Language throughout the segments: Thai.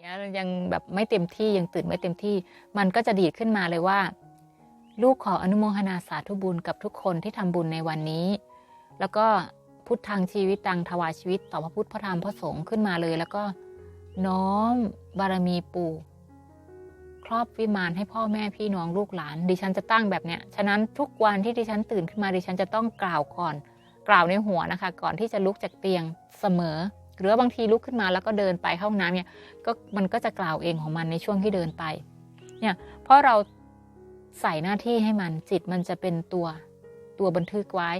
เนี่ยยังแบบไม่เต็มที่ยังตื่นไม่เต็มที่ มันก็จะดีดขึ้นมาเลยว่า ลูกขออนุโมทนาสาธุบุญกับทุกคนที่ทำบุญในวันนี้ แล้วก็พุทธังชีวิตตังถวายชีวิต ต่อพระพุทธพระธรรมพระสงฆ์ขึ้นมาเลย แล้วก็น้อมบารมีปู่ครอบวิมานให้พ่อแม่พี่น้องลูกหลาน ดิฉันจะตั้งแบบเนี้ย ฉะนั้นทุกวันที่ดิฉันตื่นขึ้นมาดิฉันจะต้องกล่าวก่อน กล่าวในหัวนะคะ ก่อนที่จะลุกจากเตียงเสมอ หรือว่าบางทีลุกขึ้นมาแล้วก็เดินไปเข้าห้องน้ำเนี่ยก็มันก็จะกล่าวเองของมันในช่วงที่เดินไปเนี่ยเพราะเราใส่หน้าที่ให้มันจิตมันจะเป็นตัวตัวบันทึกไว้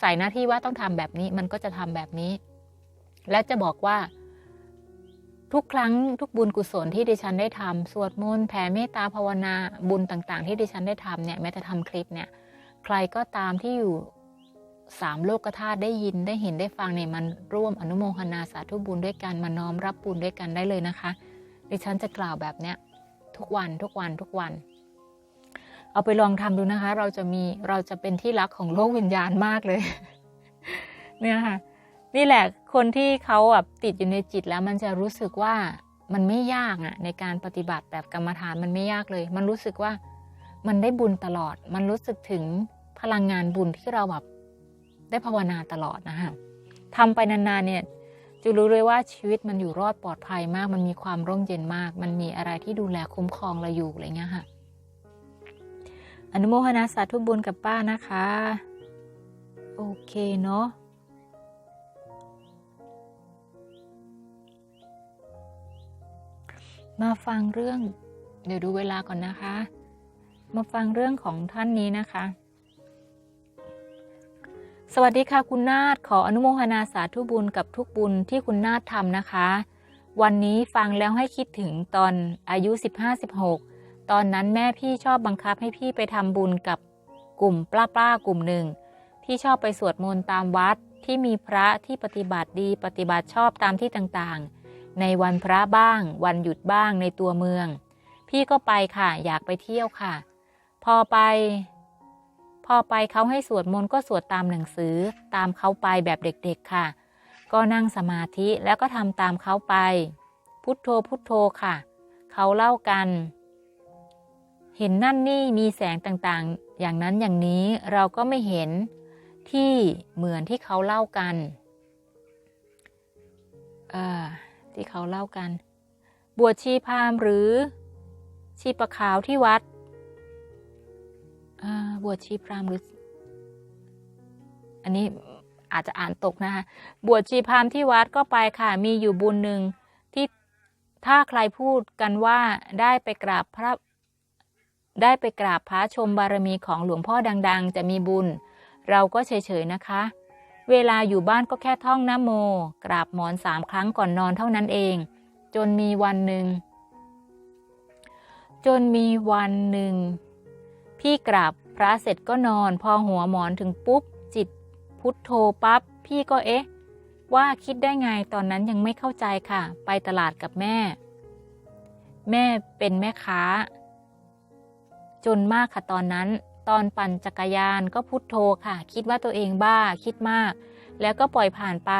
ใส่หน้าที่ว่าต้องทำแบบนี้มันก็จะทำแบบนี้ และจะบอกว่า ทุกครั้งทุกบุญกุศลที่ดิฉันได้ทำสวดมนต์แผ่เมตตาภาวนาบุญต่าง ๆ ที่ดิฉันได้ทำเนี่ยแม้แต่ทำคลิปเนี่ย ใครก็ตามที่อยู่ สามโลกธาตุได้ยินได้เห็นได้ฟังเนี่ยมันร่วมอนุโมทนาสาธุบุญด้วยกันมาน้อมรับบุญด้วยกันได้เลยนะคะ ดิฉันจะกล่าวแบบเนี้ยทุกวันทุกวันทุกวัน เอาไปลองทำดูนะคะ เราจะมีเราจะเป็นที่รักของโลกวิญญาณมากเลย เนี่ยค่ะ นี่แหละคนที่เขาแบบติดอยู่ในจิตแล้วมันจะรู้สึกว่ามันไม่ยากอะในการปฏิบัติแบบกรรมฐานมันไม่ยากเลย มันรู้สึกว่ามันได้บุญตลอด มันรู้สึกถึงพลังงานบุญที่เราแบบ ได้ภาวนาตลอดนะคะทำไปนานๆเนี่ยจะรู้เลยว่าชีวิตมันอยู่รอดปลอดภัยมาก มันมีความร่มเย็นมาก มันมีอะไรที่ดูแลคุ้มครองเราอยู่อะไรเงี้ยค่ะ อนุโมทนาสาธุบุญกับป้านะคะ โอเคเนาะมาฟังเรื่อง เดี๋ยวดูเวลาก่อนนะคะ มาฟังเรื่องของท่านนี้นะคะ สวัสดีค่ะคุณนาฏขออนุโมทนาสาธุบุญกับทุกบุญที่คุณนาฏทำนะคะ วันนี้ฟังแล้วให้คิดถึงตอนอายุ 15-16 ตอนนั้นแม่พี่ชอบบังคับให้พี่ไปทำบุญกับกลุ่มป้าป้ากลุ่มหนึ่ง ที่ชอบไปสวดมนต์ตามวัดที่มีพระที่ปฏิบัติดีปฏิบัติชอบตามที่ต่างๆ ในวันพระบ้าง วันหยุดบ้างในตัวเมือง พี่ก็ไปค่ะอยากไปเที่ยวค่ะ พอไป พอไปเขาให้สวดมนต์ก็สวดตามหนังสือ ตามเขาไปแบบเด็กๆค่ะ ก็นั่งสมาธิแล้วก็ทำตามเขาไป พุทโธพุทโธค่ะ เขาเล่ากัน เห็นนั่นนี่มีแสงต่างๆ อย่างนั้นอย่างนี้เราก็ไม่เห็นที่เหมือนที่เขาเล่ากันเออที่เขาเล่ากัน บวชชีพามหรือชีประขาวที่วัด บวชชีพราหมณ์หรือ อันนี้อาจจะอ่านตกนะคะ บวชชีพราหมณ์ที่วัดก็ไปค่ะ มีอยู่บุญหนึ่งที่ถ้าใครพูดกันว่าได้ไปกราบพระได้ไปกราบพระชมบารมีของหลวงพ่อดัง ๆ จะมีบุญ เราก็เฉยๆนะคะ เวลาอยู่บ้านก็แค่ท่องนะโม กราบหมอนสามครั้งก่อนนอนเท่านั้นเอง จนมีวันหนึ่งจนมีวันหนึ่ง พี่กราบพระเสร็จก็นอน พอหัวหมอนถึงปุ๊บ จิตพุทโธปั๊บพี่ก็เอ๊ะ ว่าคิดได้ไงตอนนั้นยังไม่เข้าใจค่ะ ไปตลาดกับแม่ แม่เป็นแม่ค้า จนมากค่ะตอนนั้น ตอนปั่นจักรยานก็พุทโธค่ะ คิดว่าตัวเองบ้าคิดมาก แล้วก็ปล่อยผ่านไป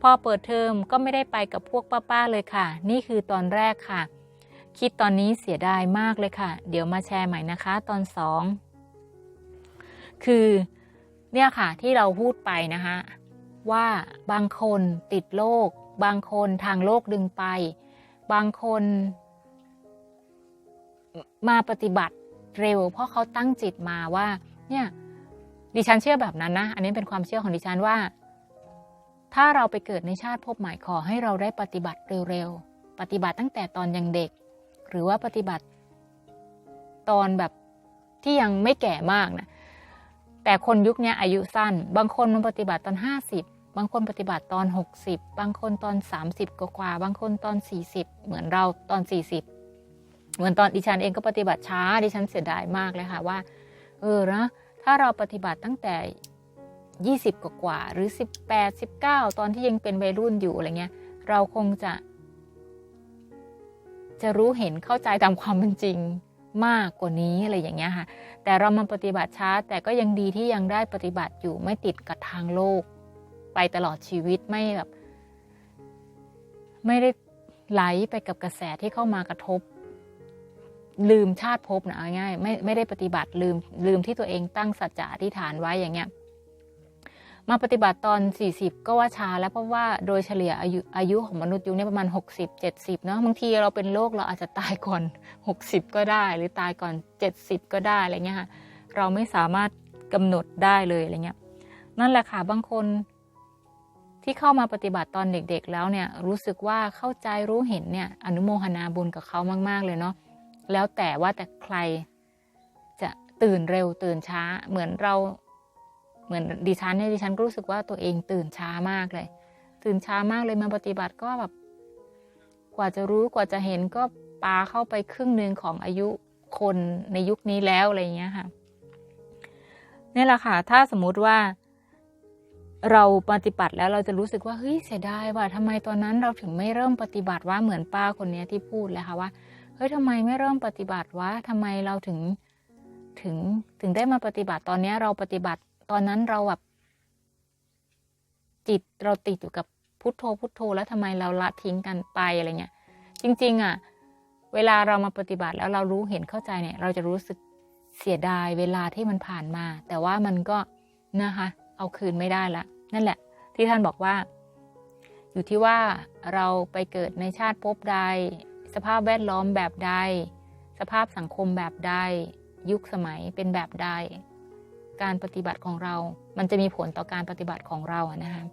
พอเปิดเทอมก็ไม่ได้ไปกับพวกป้าๆเลยค่ะ นี่คือตอนแรกค่ะ คิดตอนนี้เสียดายมากเลยค่ะ เดี๋ยวมาแชร์ใหม่นะคะ ตอนสองคือเนี่ยค่ะที่เราพูดไปนะคะว่าบางคนติดโรคบางคนทางโลกดึงไป บางคน มาปฏิบัติเร็ว เพราะเขาตั้งจิตมาว่า เนี่ยดิฉันเชื่อแบบนั้นนะ อันนี้เป็นความเชื่อของดิฉันว่า ถ้าเราไปเกิดในชาติภพใหม่ขอให้เราได้ปฏิบัติเร็วๆ ปฏิบัติตั้งแต่ตอนยังเด็ก หรือว่าปฏิบัติตอนแบบที่ยังไม่แก่มากนะแต่คนยุคนี้อายุสั้น บางคนมันปฏิบัติตอนห้าสิบบางคนปฏิบัติตอนหกสิบบางคนตอนสามสิบกว่าบางคนตอนสี่สิบเหมือนเราตอนสี่สิบเหมือนตอนดิฉันเองก็ปฏิบัติช้า ดิฉันเสียดายมากเลยค่ะว่า เออนะถ้าเราปฏิบัติตั้งแต่ยี่สิบกว่าหรือสิบแปดสิบเก้าตอนที่ยังเป็นวัยรุ่นอยู่อะไรเงี้ย เราคงจะ จะรู้เห็นเข้าใจตามความเป็นจริงมากกว่านี้อะไรอย่างเงี้ยค่ะ แต่เรามาปฏิบัติช้า แต่ก็ยังดีที่ยังได้ปฏิบัติอยู่ไม่ติดกับทางโลก ไปตลอดชีวิตไม่แบบไม่ได้ไหลไปกับกระแสที่เข้ามากระทบ ลืมชาติภพนะง่ายไม่ไม่ได้ปฏิบัติลืมลืมที่ตัวเองตั้งสัจจะอธิษฐานไว้อย่างเงี้ย มาปฏิบัติตอน 40 ก็ว่าช้าแล้วเพราะว่าโดยเฉลี่ยอายุอายุของมนุษย์ยุคนี้ประมาณ 60 70เนาะบางทีเราเป็นโรคเราอาจจะตายก่อน 60 ก็ได้ หรือตายก่อน 70 ก็ได้อะไรเงี้ยค่ะเราไม่สามารถกำหนดได้เลยอะไรเงี้ยนั่นแหละค่ะบางคนที่เข้ามาปฏิบัติตอนเด็กๆ แล้วเนี่ยรู้สึกว่าเข้าใจรู้เห็นเนี่ยอนุโมทนาบุญกับเขามาก ๆ เลยเนาะแล้วแต่ว่าแต่ใครจะตื่นเร็วตื่นช้าเหมือนเรา เหมือนดิฉันเนี่ยดิฉันก็รู้สึกว่าตัวเองตื่นช้ามากเลย ตื่นช้ามากเลยมาปฏิบัติก็แบบกว่าจะรู้กว่าจะเห็นก็ปาเข้าไปครึ่งหนึ่งของอายุคนในยุคนี้แล้วอะไรเงี้ยค่ะนี่แหละค่ะ ถ้าสมมุติว่าเราปฏิบัติแล้วเราจะรู้สึกว่าเฮ้ยเสียดายว่าทำไมตอนนั้นเราถึงไม่เริ่มปฏิบัติว่าเหมือนป้าคนนี้ที่พูดเลยค่ะว่าเฮ้ยทำไมไม่เริ่มปฏิบัติวะทำไมเราถึงถึงถึงได้มาปฏิบัติตอนนี้เราปฏิบัติ ตอนนั้นเราแบบจิตเราติดอยู่กับพุทโธพุทโธ แล้วทำไมเราละทิ้งกันไปอะไรเงี้ย จริง ๆ อะ เวลาเรามาปฏิบัติแล้วเรารู้เห็นเข้าใจเนี่ย เราจะรู้สึกเสียดายเวลาที่มันผ่านมา แต่ว่ามันก็นะคะ เอาคืนไม่ได้ละ นั่นแหละ ที่ท่านบอกว่า อยู่ที่ว่าเราไปเกิดในชาติภพใด สภาพแวดล้อมแบบใด สภาพสังคมแบบใด ยุคสมัยเป็นแบบใด การปฏิบัติของเรา มันจะมีผลต่อการปฏิบัติของเราอะนะคะ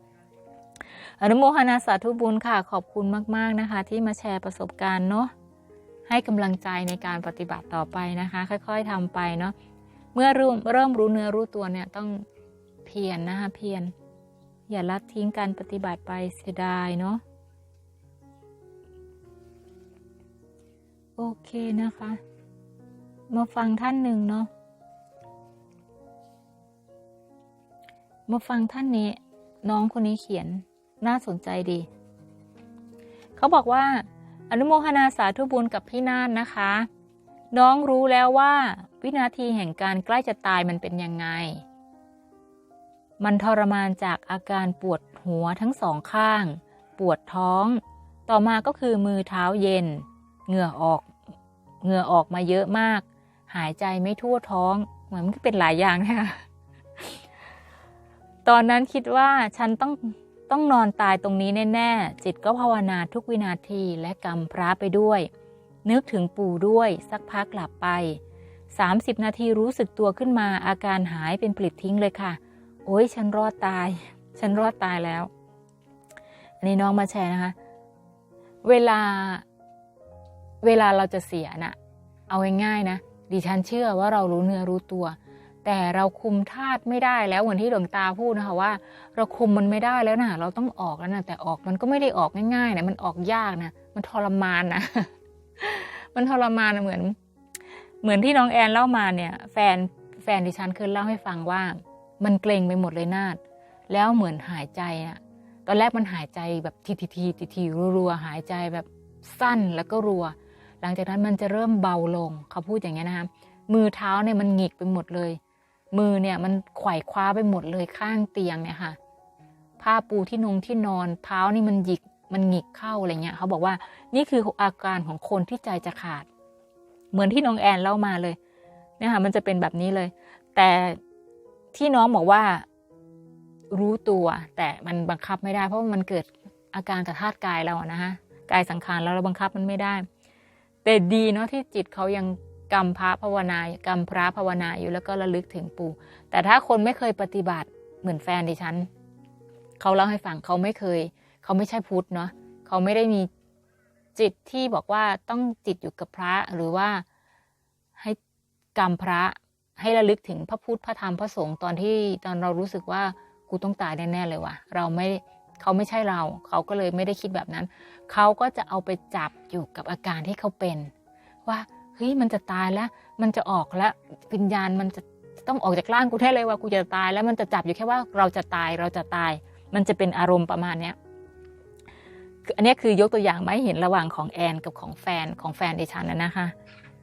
อนุโมทนาสาธุบุญค่ะ ขอบคุณมาก ๆนะคะ ที่มาแชร์ประสบการณ์เนาะให้กำลังใจในการปฏิบัติต่อไปนะคะ ค่อยๆทำไปเนาะเมื่อเริ่มเริ่มรู้เนื้อรู้ตัวเนี่ยต้องเพียรนนะคะเพียรอย่าละทิ้งการปฏิบัติไปเสียดายเนาะโอเคนะคะ มาฟังท่านหนึ่งเนาะ มาฟังท่านนี้ น้องคนนี้เขียนน่าสนใจดี เขาบอกว่า อนุโมทนาสาธุบุญกับพี่นาฏนะคะ น้องรู้แล้วว่า วินาทีแห่งการใกล้จะตายมันเป็นยังไง มันทรมานจากอาการปวดหัวทั้งสองข้าง ปวดท้อง ต่อมาก็คือมือเท้าเย็น เหงื่อออกเหงื่อออกมาเยอะมาก หายใจไม่ทั่วท้อง เหมือนมันก็เป็นหลายอย่างนะคะ ตอนนั้นคิดว่าฉันต้องต้องนอนตายตรงนี้แน่ๆ จิตก็ภาวนาทุกวินาทีและกำพระไปด้วย นึกถึงปู่ด้วยสักพักหลับไป 30 นาทีรู้สึกตัวขึ้นมาอาการหายเป็นปลิดทิ้งเลยค่ะ โอ้ยฉันรอดตาย ฉันรอดตายแล้ว อันนี้น้องมาแชร์นะคะ เวลาเวลาเราจะเสียนะ่ะ เอาง่ายๆนะดิฉันเชื่อว่าเรารู้เนื้อรู้ตัว แต่เราคุมธาตุไม่ได้แล้วเหมือนที่หลวงตาพูดนะคะว่า เราคุมมันไม่ได้แล้วนะเราต้องออกแล้วนะแต่ออกมันก็ไม่ได้ออกง่ายๆนะมันออกยากนะมันทรมานนะมันทรมานเหมือน เหมือนที่น้องแอนเล่ามาเนี่ย แฟนแฟนดิฉันเคยเล่าให้ฟังว่า มันเกรงไปหมดเลยนาดแล้วเหมือนหายใจอะตอนแรกมันหายใจแบบทีทีทีทีทีรัวๆหายใจแบบสั้นแล้วก็รัว หลังจากนั้นมันจะเริ่มเบาลงเขาพูดอย่างนี้ยนะคะมือเท้าเนี่ยมันหงิกไปหมดเลย มือเนี่ยมันไขว่คว้าไปหมดเลยข้างเตียงเนี่ยค่ะ ผ้าปูที่นงที่นอนเท้านี่มันหยิกมันหงิกเข้าอะไรเงี้ยเขาบอกว่านี่คืออาการของคนที่ใจจะขาด เหมือนที่น้องแอนเล่ามาเลยเนี่ยค่ะมันจะเป็นแบบนี้เลย แต่ที่น้องบอกว่ารู้ตัวแต่มันบังคับไม่ได้ เพราะมันเกิดอาการกับธาตุกายเราอะนะคะกายสังขารแล้วเราบังคับมันไม่ได้ แต่ดีเนาะที่จิตเขายัง กรรมพระภาวนากรรมพระภาวนาอยู่แล้วก็ระลึกถึงปู่ แต่ถ้าคนไม่เคยปฏิบัติเหมือนแฟนดิฉันเขาเล่าให้ฟังเขาไม่เคย เขาไม่ใช่พุทธเนาะเขาไม่ได้มีจิตที่บอกว่าต้องจิตอยู่กับพระหรือว่าให้กรรมพระให้ระลึกถึงพระพุทธพระธรรมพระสงฆ์ตอนที่ตอนเรารู้สึกว่ากูต้องตายแน่ๆเลยว่ะ เราไม่เขาไม่ใช่เรา เขาก็เลยไม่ได้คิดแบบนั้น เขาก็จะเอาไปจับอยู่กับอาการที่เขาเป็น ว่า ฮ้ยมันจะตายแล้ว มันจะออกแล้ววิญญาณมันจะต้องออกจากร่างกูแท้เลยว่ากูจะตาย แล้วมันจะจับอยู่แค่ว่าเราจะตายเราจะตาย มันจะเป็นอารมณ์ประมาณเนี้ยอันนี้คือยกตัวอย่างไมาให้เห็นระหว่างของแอนกับของแฟนของแฟนดิฉันนะคะ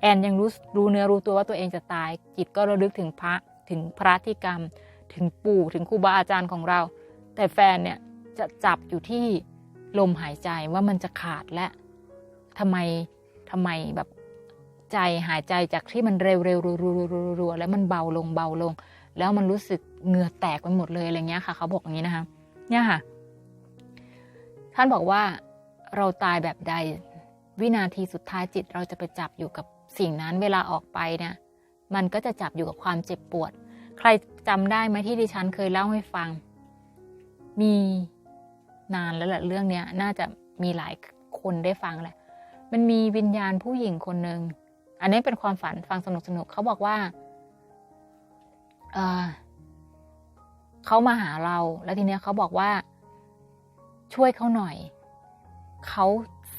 แอนยังรู้รู้เนื้อรู้ตัวว่าตัวเองจะตาย จิตก็ระลึกถึงพระถึงพระที่กรรม ถึงปู่ถึงครูบาอาจารย์ของเรา แต่แฟนเนี่ยจะจับอยู่ที่ลมหายใจว่ามันจะขาดและทำไมทำไมแบบ ใจหายใจจากที่มันเร็วเร็วรัวรัวรัวรัวแล้วมันเบาลงเบาลง แล้วมันรู้สึกเหงื่อแตกไปหมดเลยอะไรเงี้ยค่ะ เขาบอกอย่างนี้นะคะเนี่ยค่ะ ท่านบอกว่าเราตายแบบใดวินาทีสุดท้ายจิตเราจะไปจับอยู่กับสิ่งนั้นเวลาออกไปเนี่ยมันก็จะจับอยู่กับความเจ็บปวด ใครจำได้ไหมที่ดิฉันเคยเล่าให้ฟัง มีนานแล้วแหละเรื่องเนี้ย น่าจะมีหลายคนได้ฟังแหละ มันมีวิญญาณผู้หญิงคนหนึ่ง อันนี้เป็นความฝันฟังสนุกสนุกเขาบอกว่าเออเขามาหาเรา แล้วทีเนี้ยเขาบอกว่า ช่วยเขาหน่อยเขา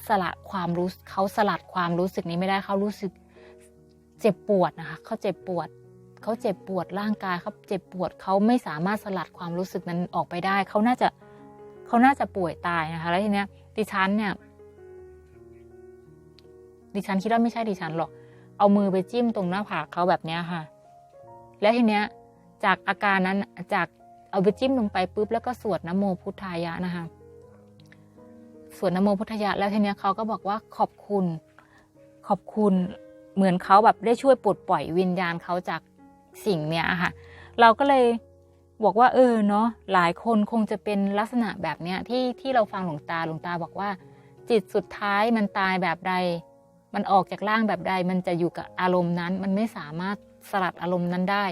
สละความรู้เขาสลัดความรู้สึกนี้ไม่ได้เขารู้สึกเจ็บปวดนะคะเขาเจ็บปวดเขาเจ็บปวดร่างกายเขาเจ็บปวดเขาไม่สามารถสลัดความรู้สึกนั้นออกไปได้เขาน่าจะเขาน่าจะป่วยตายนะคะ แล้วทีเนี้ยดิฉันเนี่ยดิฉันคิดว่าไม่ใช่ดิฉันหรอก เอามือไปจิ้มตรงหน้าผากเขาแบบเนี้ยค่ะ แล้วทีเนี้ยจากอาการนั้นจากเอาไปจิ้มลงไปปุ๊บแล้วก็สวดนโมพุทธายะนะคะสวดนโมพุทธายะ แล้วทีเนี้ยเขาก็บอกว่าขอบคุณ ขอบคุณเหมือนเขาแบบได้ช่วยปลดปล่อยวิญญาณเขาจากสิ่งเนี้ยค่ะ เราก็เลยบอกว่า เออเนาะหลายคนคงจะเป็นลักษณะแบบเนี้ยที่ที่เราฟังหลวงตาหลวงตาบอกว่า จิตสุดท้ายมันตายแบบใด มันออกจากร่างแบบใด มันจะอยู่กับอารมณ์นั้น มันไม่สามารถสลัดอารมณ์นั้นได้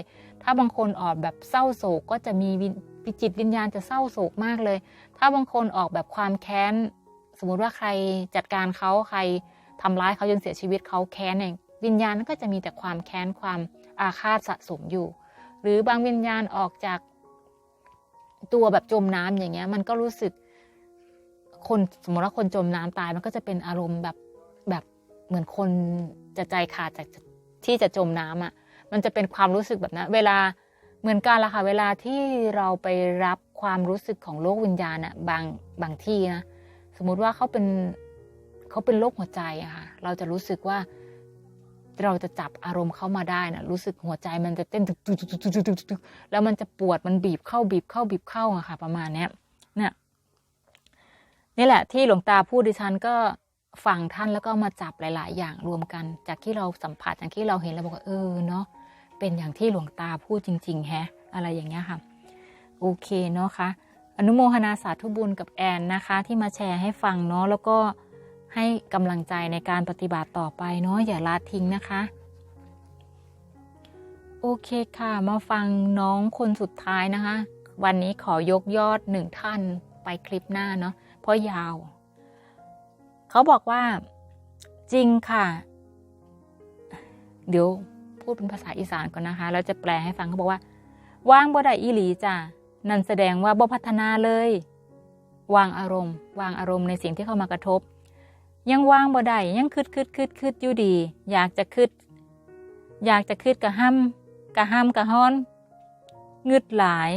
ถ้าบางคนออกแบบเศร้าโศกก็จะมีวิจิตวิญญาณจะเศร้าโศกมากเลย ถ้าบางคนออกแบบความแค้น สมมุติว่าใครจัดการเขาใครทำร้ายเขาจนเสียชีวิตเขาแค้นเนี่ยวิญญาณก็จะมีแต่ความแค้นความอาฆาตสะสมอยู่ หรือบางวิญญาณออกจากตัวแบบจมน้ำอย่างเงี้ย มันก็รู้สึกคนสมมติว่าคนจมน้ำตายมันก็จะเป็นอารมณ์แบบแบบ เหมือนคนจะใจขาดจากที่จะจมน้ำอะ มันจะเป็นความรู้สึกแบบนั้น เวลาเหมือนกันละค่ะ เวลาที่เราไปรับความรู้สึกของโลกวิญญาณอะบางบางที่นะสมมุติว่าเขาเป็นเขาเป็นโรคหัวใจอะค่ะ เราจะรู้สึกว่าเราจะจับอารมณ์เข้ามาได้นะรู้สึกหัวใจมันจะเต้นตึกตึกตึกตึกตึกตึกแล้วมันจะปวดมันบีบเข้าบีบเข้าบีบเข้าอะค่ะ ประมาณเนี้ยเนี่ยนี่แหละที่หลวงตาพูดดิฉันก็ ฟังท่านแล้วก็มาจับหลาย ๆ อย่างรวมกัน จากที่เราสัมผัสจากที่เราเห็นแล้วบอกว่าเออเนาะเป็นอย่างที่หลวงตาพูดจริง ๆ แฮะ อะไรอย่างเงี้ยค่ะ โอเคเนาะคะอนุโมทนาสาธุบุญกับแอนนะคะ ที่มาแชร์ให้ฟังเนาะแล้วก็ให้กำลังใจในการปฏิบัติต่อไปเนาะอย่าละทิ้งนะคะ โอเคค่ะ มาฟังน้องคนสุดท้ายนะคะ วันนี้ขอยกยอดหนึ่งท่านไปคลิปหน้าเนาะเพราะยาว เขาบอกว่าจริงค่ะ เดี๋ยวพูดเป็นภาษาอีสานก่อนนะคะ แล้วจะแปลให้ฟังเขาบอกว่า ว่างบ่ได้อีหลีจ้ะนั่นแสดงว่าบ่พัฒนาเลย วางอารมณ์ วางอารมณ์ในสิ่งที่เข้ามากระทบ ยังวางบ่ได้ยังคืดคืดคืดคืดอยู่ดี อยากจะคืดอยากจะคืดกระห้ำกระห้ำกระห้อนงึดหลาย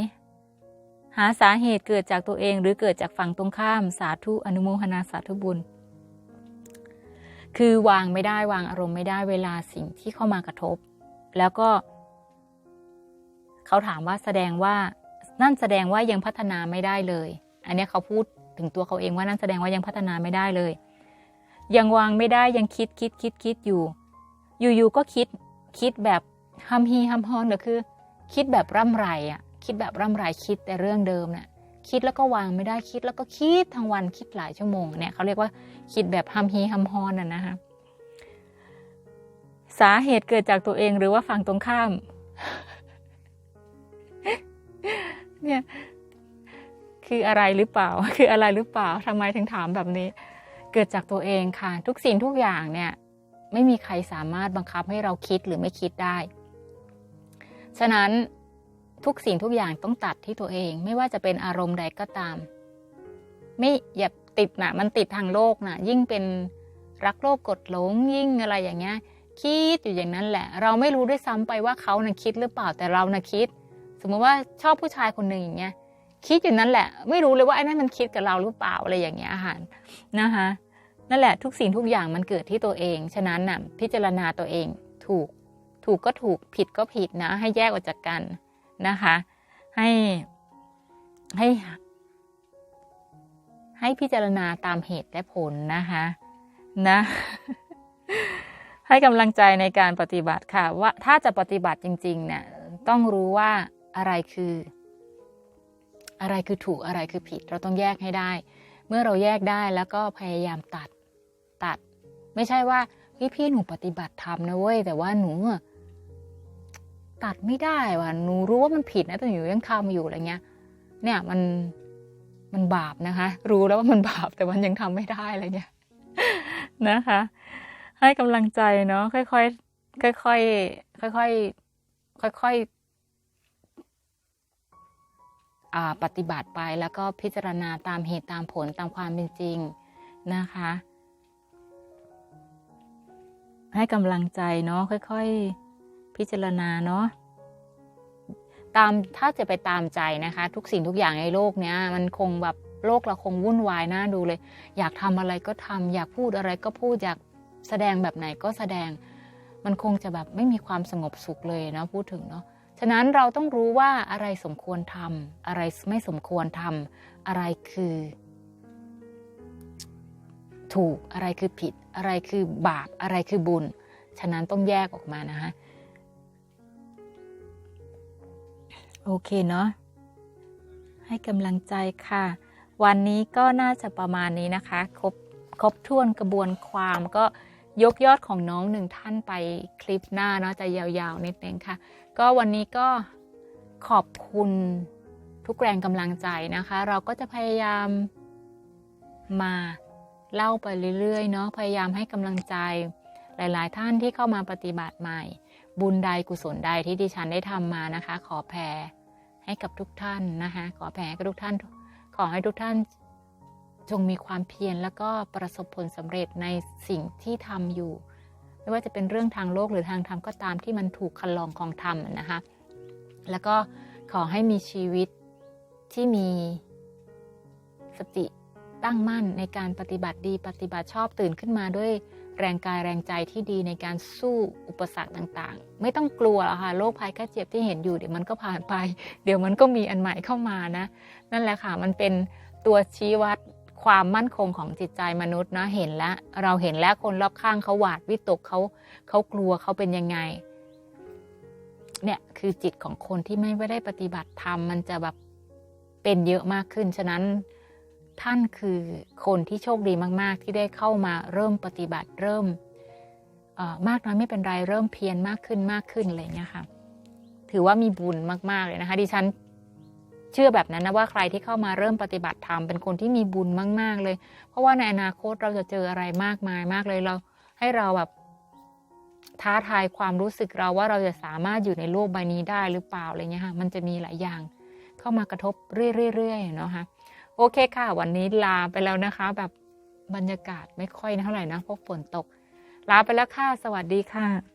หาสาเหตุเกิดจากตัวเองหรือเกิดจากฝั่งตรงข้ามสาธุอนุโมทนาสาธุบุญ คือวางไม่ได้วางอารมณ์ไม่ได้เวลาสิ่งที่เข้ามากระทบ แล้วก็ เขาถามว่าแสดงว่านั่นแสดงว่ายังพัฒนาไม่ได้เลย อันนี้เขาพูดถึงตัวเขาเองว่านั่นแสดงว่ายังพัฒนาไม่ได้เลย ยังวางไม่ได้ยังคิดคิดคิดคิดอยู่ อยู่ๆก็คิดคิดแบบฮัมฮีฮัมฮอนก็คือ คิดแบบร่ำไรอะ คิดแบบร่ำไรคิดแต่เรื่องเดิมเนี่ย คิดแล้วก็วางไม่ได้คิดแล้วก็คิดทั้งวันคิดหลายชั่วโมงเนี่ยเขาเรียกว่าคิดแบบฮัมฮีฮัมฮอนน่ะนะคะสาเหตุเกิดจากตัวเองหรือว่าฝั่งตรงข้าม เนี่ยคืออะไรหรือเปล่า คืออะไรหรือเปล่าทำไมถึงถามแบบนี้ เกิดจากตัวเองค่ะ ทุกสิ่งทุกอย่างเนี่ย ไม่มีใครสามารถบังคับให้เราคิดหรือไม่คิดได้ ฉะนั้น ทุกสิ่งทุกอย่างต้องตัดที่ตัวเอง ไม่ว่าจะเป็นอารมณ์ใดก็ตาม ไม่อย่าติดนะมันติดทางโลกนะยิ่งเป็นรักโลภกดหลงยิ่งอะไรอย่างเงี้ย คิดอยู่อย่างนั้นแหละ เราไม่รู้ด้วยซ้ำไปว่าเขานะ่ะคิดหรือเปล่าแต่เรานะ่ะคิด สมมติว่าชอบผู้ชายคนหนึ่งอย่างเงี้ย คิดอยู่นั้นแหละ ไม่รู้เลยว่าไอ้นั่นมันคิดกับเราหรือเปล่าอะไรอย่างเงี้ยค่ะนะคะนั่นแหละทุกสิ่งทุกอย่างมันเกิดที่ตัวเอง ฉะนั้นน่ะพิจารณาตัวเองถูก ถูกก็ถูกผิดก็ผิดนะ ให้แยกออกจากกัน นะคะ ให้ให้ ให้พิจารณาตามเหตุและผลนะคะนะให้กำลังใจในการปฏิบัติค่ะ ว่าถ้าจะปฏิบัติจริงๆเนี่ยต้องรู้ว่าอะไรคือ อะไรคือถูกอะไรคือผิด เราต้องแยกให้ได้ เมื่อเราแยกได้แล้วก็พยายามตัดตัด ไม่ใช่ว่าเฮ้ยพี่หนูปฏิบัติธรรมนะเว้ยแต่ว่าหนูอะ ตัดไม่ได้ว่ะหนูรู้ว่ามันผิดนะแต่หนูยังทำอยู่อะไรเงี้ย เนี่ยมันมันบาปนะคะ รู้แล้วว่ามันบาปแต่มันยังทำไม่ได้อะไรเงี้ยนะคะ ให้กำลังใจเนาะค่อยๆค่อยๆค่อยๆค่อยๆอ่าปฏิบัติไปแล้วก็พิจารณาตามเหตุตามผลตามความเป็นจริงนะคะ ให้กำลังใจเนาะค่อย ๆ พิจารณาเนาะตามถ้าจะไปตามใจนะคะ ทุกสิ่งทุกอย่างในโลกเนี้ยมันคงแบบโลกเราคงวุ่นวายน่าดูเลย อยากทำอะไรก็ทำอยากพูดอะไรก็พูดอยากแสดงแบบไหนก็แสดง มันคงจะแบบไม่มีความสงบสุขเลยเนาะพูดถึงเนาะฉะนั้นเราต้องรู้ว่าอะไรสมควรทำอะไรไม่สมควรทำอะไรคือ ถูกอะไรคือผิด อะไรคือบาปอะไรคือบุญ ฉะนั้นต้องแยกออกมานะคะ โอเคเนาะให้กำลังใจค่ะ วันนี้ก็น่าจะประมาณนี้นะคะ ครบครบถ้วนกระบวนความก็ยกยอดของน้องหนึ่งท่านไปคลิปหน้าเนาะจะยาวๆนิดนึงค่ะ ก็วันนี้ก็ขอบคุณทุกแรงกำลังใจนะคะ เราก็จะพยายามมาเล่าไปเรื่อยๆเนาะพยายามให้กำลังใจหลาย ๆ ท่านที่เข้ามาปฏิบัติใหม่ บุญใดกุศลใดที่ดิฉันได้ทำมานะคะ ขอแผ่ให้กับทุกท่านนะคะ ขอแผ่ให้กับทุกท่าน ขอให้ทุกท่านจงมีความเพียรแล้วก็ประสบผลสำเร็จในสิ่งที่ทำอยู่ ไม่ว่าจะเป็นเรื่องทางโลกหรือทางธรรมก็ตามที่มันถูกคันลองของธรรมนะคะ แล้วก็ขอให้มีชีวิตที่มีสติตั้งมั่นในการปฏิบัติดีปฏิบัติชอบตื่นขึ้นมาด้วย แรงกายแรงใจที่ดีในการสู้อุปสรรคต่างๆ ไม่ต้องกลัวหรอกค่ะโรคภัยแค่เจ็บที่เห็นอยู่เดี๋ยวมันก็ผ่านไป เดี๋ยวมันก็มีอันใหม่เข้ามานะ นั่นแหละค่ะ มันเป็นตัวชี้วัดความมั่นคงของจิตใจมนุษย์นะเห็นแล้วเราเห็นแล้วคนรอบข้างเขาหวาดวิตกเขาเขากลัวเขาเป็นยังไงเนี่ยคือจิตของคนที่ไม่ได้ปฏิบัติธรรมมันจะแบบเป็นเยอะมากขึ้นฉะนั้น ท่านคือคนที่โชคดีมาก ๆ ที่ได้เข้ามาเริ่มปฏิบัติเริ่มมากน้อยไม่เป็นไรเริ่มเพียรมากขึ้นมากขึ้นอะไรเงี้ยค่ะ ถือว่ามีบุญมากๆเลยนะคะ ดิฉันเชื่อแบบนั้นนะว่าใครที่เข้ามาเริ่มปฏิบัติธรรมเป็นคนที่มีบุญมาก ๆ เลย เพราะว่าในอนาคตเราจะเจออะไรมากมายมากเลยเราให้เราแบบท้าทายความรู้สึกเราว่าเราจะสามารถอยู่ในโลกใบนี้ได้หรือเปล่าอะไรเงี้ยค่ะมันจะมีหลายอย่างเข้ามากระทบเรื่อยๆเนาะค่ะ โอเคค่ะ วันนี้ลาไปแล้วนะคะ แบบบรรยากาศไม่ค่อยเท่าไหร่นะเพราะฝนตก ลาไปแล้วค่ะ สวัสดีค่ะ